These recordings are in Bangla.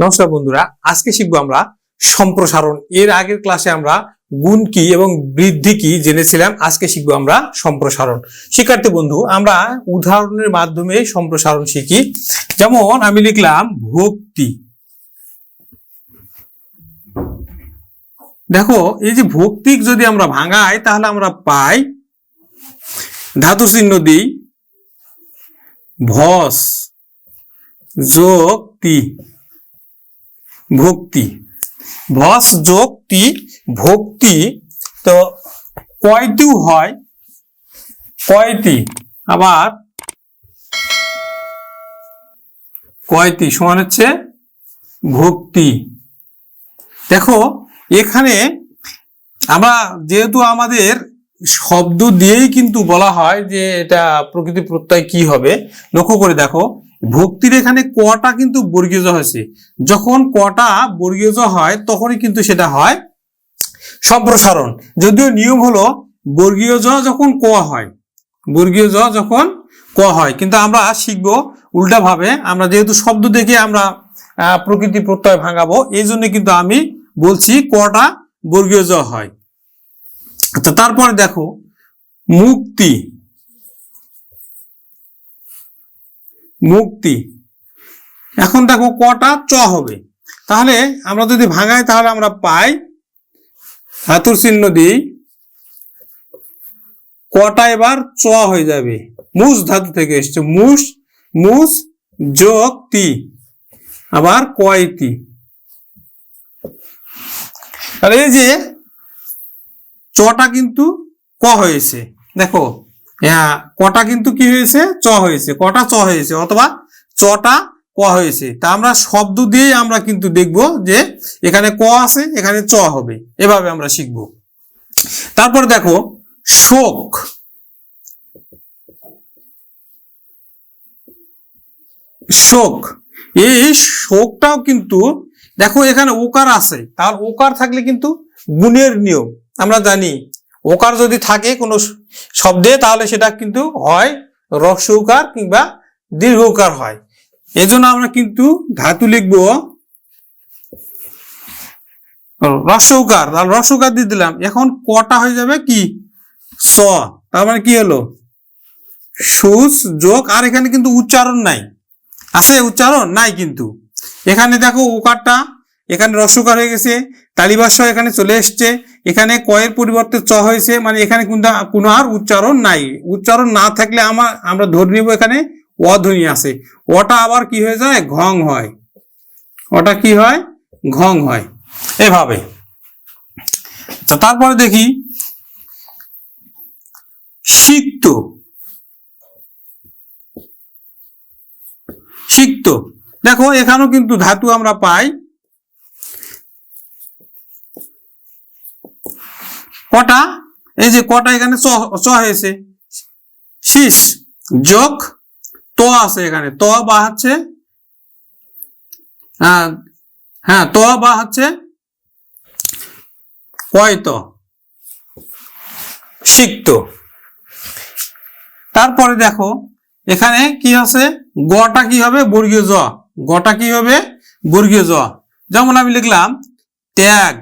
নমস্কার বন্ধুরা, আজকে শিখব আমরা সম্প্রসারণ। এর আগের ক্লাসে আমরা গুণ কি এবং বৃদ্ধি কি জেনেছিলাম, আজকে শিখব আমরা সম্প্রসারণ। শিক্ষার্থী বন্ধু, আমরা উদাহরণের মাধ্যমে সম্প্রসারণ শিখি। যেমন আমি লিখলাম, ভক্তি। দেখো, এই যে ভৌতিক যদি আমরা ভাঙাই, তাহলে আমরা পাই ধাতু চিহ্ন দিই ভস যোগ তি। ভক্তি। ভস যোগ তি ভক্তি, তো কয়টিও হয়? কয়টি? আবার কয়টি? সমান হচ্ছে ভক্তি। দেখো, এখানে আমরা যেহেতু আমাদের শব্দ দিয়েই কিন্তু বলা হয় যে এটা প্রকৃতি প্রত্যয় কি হবে, লক্ষ্য করে দেখো ভক্তির এখানে কটা কিন্তু বর্গীয় হয়েছে। যখন কটা বর্গীয় হয়, তখনই কিন্তু সেটা হয় সম্প্রসারণ। যদিও নিয়ম হলো বর্গীয় জ যখন ক হয় বর্গীয় জ যখন ক হয়, কিন্তু আমরা শিখব উল্টা ভাবে আমরা যেহেতু শব্দ দেখে আমরা প্রকৃতি প্রত্যয় ভাঙাবো, এই জন্য কিন্তু আমি বলছি কটা বর্গীয় জ হয়। আচ্ছা তারপরে দেখো, মুক্তি। মুক্তি। এখন দেখো কটা চ হবে। তাহলে আমরা যদি ভাঙাই, তাহলে আমরা পাই হাতুর চিহ্ন দিই। কটা এবার চ হয়ে যাবে। মুস ধাতু থেকে এসছে। মুস মুস যোগ, তি। আবার কয়তি আর এই যে চটা কিন্তু ক হয়েছে। দেখো হ্যাঁ কটা কিন্তু কি হয়েছে? চ হয়েছে। কটা চ হয়েছে? অথবা চটা ক হয়েছে। তা আমরা শব্দ দিয়েই আমরা কিন্তু দেখব যে এখানে ক আছে, এখানে চ হবে। এভাবে আমরা শিখব। তারপর দেখো, শোক। শোক। এই শোকটাও কিন্তু দেখো এখানে ওকার আছে। তার ওকার থাকলে কিন্তু গুণের নিয়ম। আমরা জানি ওকার যদি থাকে কোনো শব্দে, তাহলে সেটা কিন্তু হয় রস্যকার কিংবা দীর্ঘকার হয়। এজন্য আমরা কিন্তু ধাতু লিখব রস্যকার তাহলে রস্যকার দিয়ে দিলাম। এখন কটা হয়ে যাবে কি? স। তার মানে কি হলো? সুস যোগ, আর এখানে কিন্তু উচ্চারণ নাই। আছে উচ্চারণ? নাই কিন্তু। এখানে দেখো ওকারটা এখানে রস্যকার হয়ে গেছে তালিবাস এখানে চলে এসছে। এখানে কয়ের পরিবর্তে চ হয়েছে মানে এখানে কিন্তু কোনো আর উচ্চারণ নাই। উচ্চারণ না থাকলে আমার আমরা ধরে নিব এখানে অধ্বনি আছে। ওটা আবার কি হয়ে যায়? ঘং হয়। ওটা কি হয়? ঘং হয়। এভাবে। তো তারপরে দেখি, সিক্ত। সিক্ত। দেখো, এখানেও কিন্তু ধাতু আমরা পাই। কটা? এই যে কটা এখানে চ হয়েছে। শীষ, যোগ, ত আছে এখানে। ত বা হচ্ছে হ্যাঁ হ্যাঁ ত বা হচ্ছে কয়ত? সিক্ত। তারপরে দেখো, এখানে কি আছে? গটা কি হবে? বর্গীয় জ। গটা কি হবে? বর্গীয় জ। যেমন আমি লিখলাম, ত্যাগ।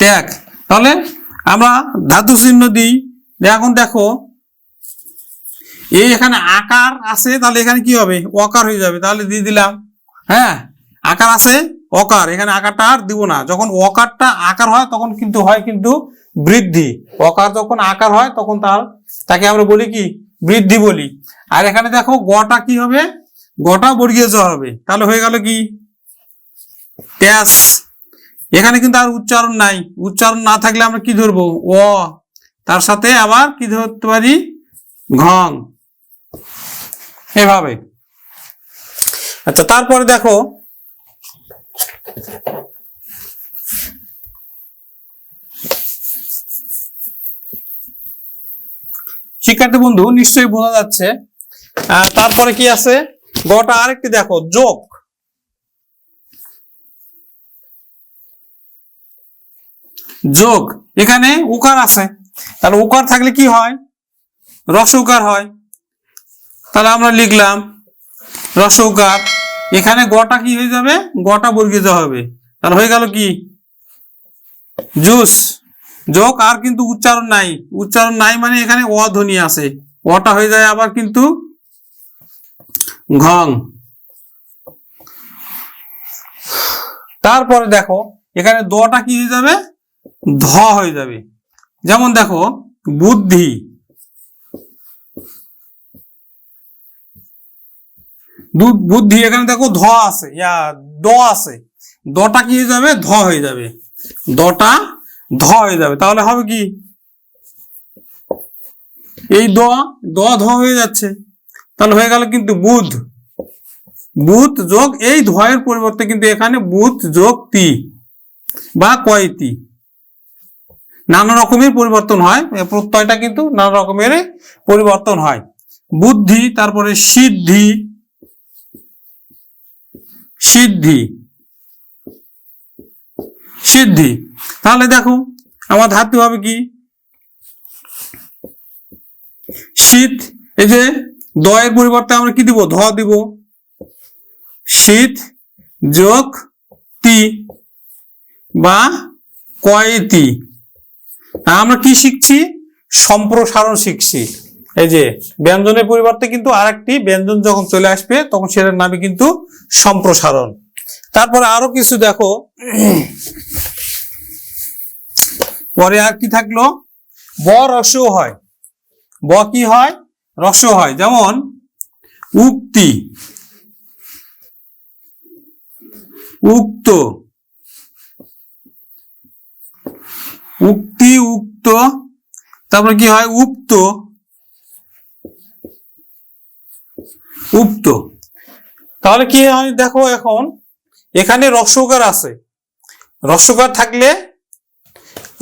ত্যাগ তাহলে আমরা ধাতু চিহ্ন দিই। এখন দেখো, এই এখানে আকার আছে, তাহলে এখানে কি হবে? অকার হয়ে যাবে, তাহলে দিয়ে দিলাম হ্যাঁ? আকার আছে, অকার, এখানে আকারটা আর দিব না। যখন অকারটা আকার হয়, তখন কিন্তু হয় কিন্তু বৃদ্ধি। অকার যখন আকার হয়, তখন তার, তাকে আমরা বলি কি? বৃদ্ধি বলি। আর এখানে দেখো, গটা কি হবে? গটা বর্গীয় জ হবে। তাহলে হয়ে গেল কি? ট্যাস এখানে কিন্তু আর উচ্চারণ নাই। উচ্চারণ না থাকলে আমরা কি ধরবো? অ। তার সাথে আবার কি ধরতে পারি? ঘং এভাবে। আচ্ছা তারপরে দেখো। শিক্ষার্থী বন্ধু, নিশ্চয়ই বোঝা যাচ্ছে। তারপরে কি আছে? গটা আরেকটি দেখো, যোগ। যোগ। এখানে উকার আছে। তাহলে উকার থাকলে কি হয়? রস উকার হয়। তাহলে আমরা লিখলাম, রস উকার। এখানে গটা কি হয়ে যাবে? গটা বর্গিত হবে। তাহলে হয়ে গেল কি? জুস। যোগ আর কিন্তু উচ্চারণ নাই। উচ্চারণ নাই মানে এখানে অধ্বনি আছে। অটা হয়ে যায় আবার কিন্তু ঘং। তারপরে দেখো, এখানে দটা কি হয়ে যাবে? ধ হয়ে যাবে। যেমন দেখো, বুদ্ধি। বুদ্ধি, এখানে দেখো ধ আছে, ইয়া, দ আছে। দটা কি হয়ে যাবে? ধ হয়ে যাবে। দটা ধ হয়ে যাবে। তাহলে হবে কি? এই দ দ ধ হয়ে যাচ্ছে। তাহলে হয়ে গেল কিন্তু বুধ। বুধ যোগ, এই ধয়ের পরিবর্তে কিন্তু এখানে বুধ যোগ তি বা কয়তি নানা রকমের পরিবর্তন হয়। প্রত্যয়টা কিন্তু নানা রকমের পরিবর্তন হয়। বুদ্ধি, তারপরে সিদ্ধি। সিদ্ধি। সিদ্ধি। তাহলে দেখো, আমার ধাতু হবে কি? শীত। এই যে দয়ের পরিবর্তে আমরা কি দিব? ধ দিব। শীত যোগ তি বা কয়তি। আমরা কি শিখছি? সম্প্রসারণ শিখছি। এই যে, ব্যঞ্জনের পরিবর্তে কিন্তু আরেকটি ব্যঞ্জন যখন চলে আসবে, তখন সেটার নামে কিন্তু সম্প্রসারণ। তারপরে আরও কিছু দেখো। পরে আর কি থাকল? ব রসও হয়। ব কি হয়? রস হয়। যেমন, উক্তি। উক্ত। উক্তি উক্ত তারপরে কি হয়? উক্ত। উক্ত। তাহলে কি হয়? দেখো এখন, এখানে রসকার আছে। রসকার থাকলে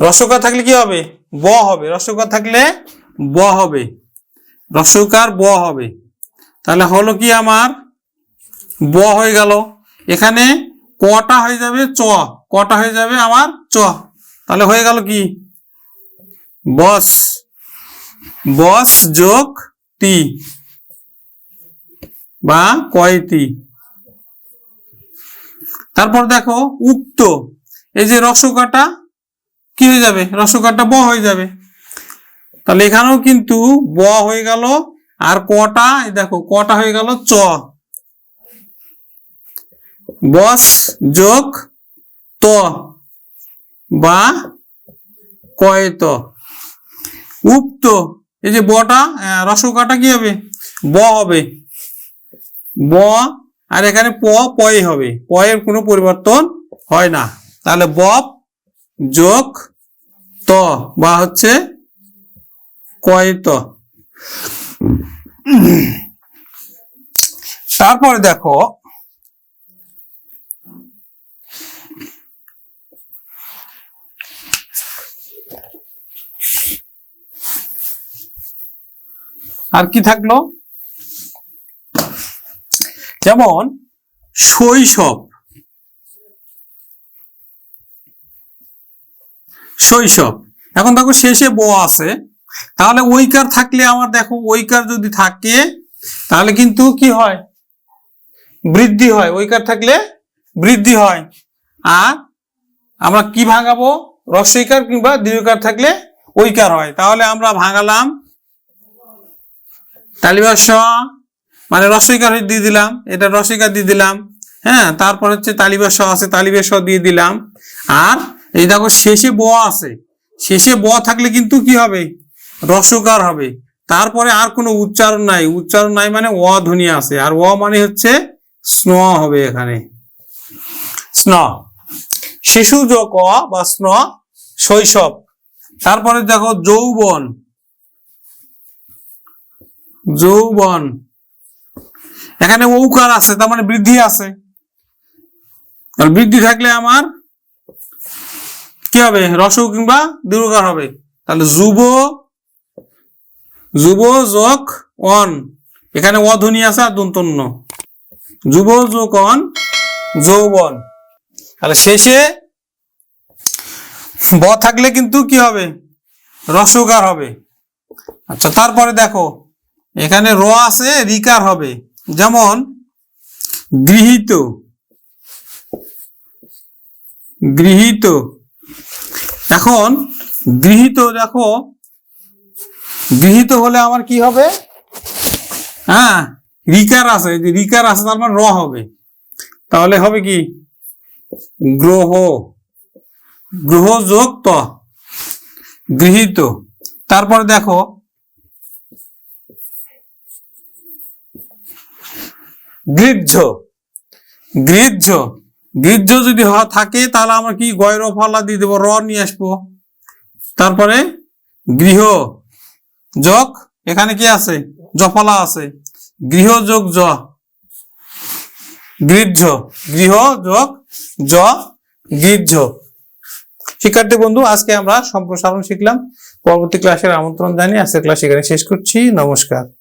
রসকার থাকলে কি হবে? ব হবে। রসকার থাকলে ব হবে। রসকার ব হবে। তাহলে হলো কি আমার? ব হয়ে গেল। এখানে কটা হয়ে যাবে চ। কটা হয়ে যাবে আমার চ। তাহলে হয়ে গেল কি? বস বস যোগ টি। বা কয়তি তারপর দেখো, উক্ত। এই যে রসকাটা কি হয়ে যাবে? রসকাটা ব হয়ে যাবে। তাহলে এখানেও কিন্তু ব হয়ে গেল, আর কটা, এই দেখো, কটা হয়ে গেল চ। বস যোগ ত। বা কয়ত? উক্ত, এই যে বটা রসকাটা কি হবে? ব হবে। ব, আর এখানে প, পয়ে হবে। পয়ের কোনো পরিবর্তন হয় না। তাহলে বপ যোগ ত বা হচ্ছে কয়ত। তারপরে দেখো আর কি থাকল? যেমন, শৈশব। শৈশব। এখন দেখো শেষে ব আছে। তাহলে ওইকার থাকলে আমার দেখো, ওইকার যদি থাকে, তাহলে কিন্তু কি হয়? বৃদ্ধি হয়। ওইকার থাকলে বৃদ্ধি হয়। আর আমরা কি ভাঙাবো? রস্বইকার কিংবা দীর্ঘকার থাকলে ওইকার হয়। তাহলে আমরা ভাঙালাম তালিবাস মানে রসইকার দিয়ে দিলাম, এটা রসইকার দিয়ে দিলাম হ্যাঁ তারপর হচ্ছে তালিবাস আছে তালিবেশ দিয়ে দিলাম। আর এই দেখো শেষে ব আছে, শেষে ব থাকলে কিন্তু কি হবে? রসকার হবে। তারপরে আর কোনো উচ্চারণ নাই উচ্চারণ নাই মানে অ ধ্বনি আছে, আর অ মানে হচ্ছে স্ন হবে এখানে। স্ন শিশু যোগ অ বা স্ন শৈশব। তারপরে দেখো যৌবন যৌবন। এখানে ঔকার আছে, তার মানে বৃদ্ধি আছে। বৃদ্ধি থাকলে আমার কি হবে? রসৌ কিংবা দীর্ঘকার হবে। তাহলে যুব যুব যোগ অন। এখানে অধ্বনি আছে আর দন্তন্য। যুব যোগ অন, যৌবন। তাহলে শেষে ব থাকলে কিন্তু কি হবে? রসকার হবে। আচ্ছা তারপরে দেখো। এখানে র আছে, রিকার হবে। যেমন, গৃহীত। গৃহীত। এখন, গৃহীত দেখো, গৃহীত হলে আমার কি হবে? হ্যাঁ রিকার আছে যে রিকার আছে তার মানে র হবে। তাহলে হবে কি? গ্রহ। গ্রহ যোগ ত। গৃহীত। তারপরে দেখো গৃহ্য। গৃহ্য। গৃহ্য যদি থাকে, তাহলে আমরা কি গয়র ফলা দিয়ে দেবো? র নিয়ে আসব। তারপরে গৃহ যোগ, এখানে কি আছে? জফলা আছে। গৃহ যোগ জ। গৃহ্য। গৃহ যোগ জ। গৃহ্য। শিক্ষার্থী বন্ধু, আজকে আমরা সম্প্রসারণ শিখলাম। পরবর্তী ক্লাসের আমন্ত্রণ জানিয়ে আজকের ক্লাস এখানে শেষ করছি। নমস্কার।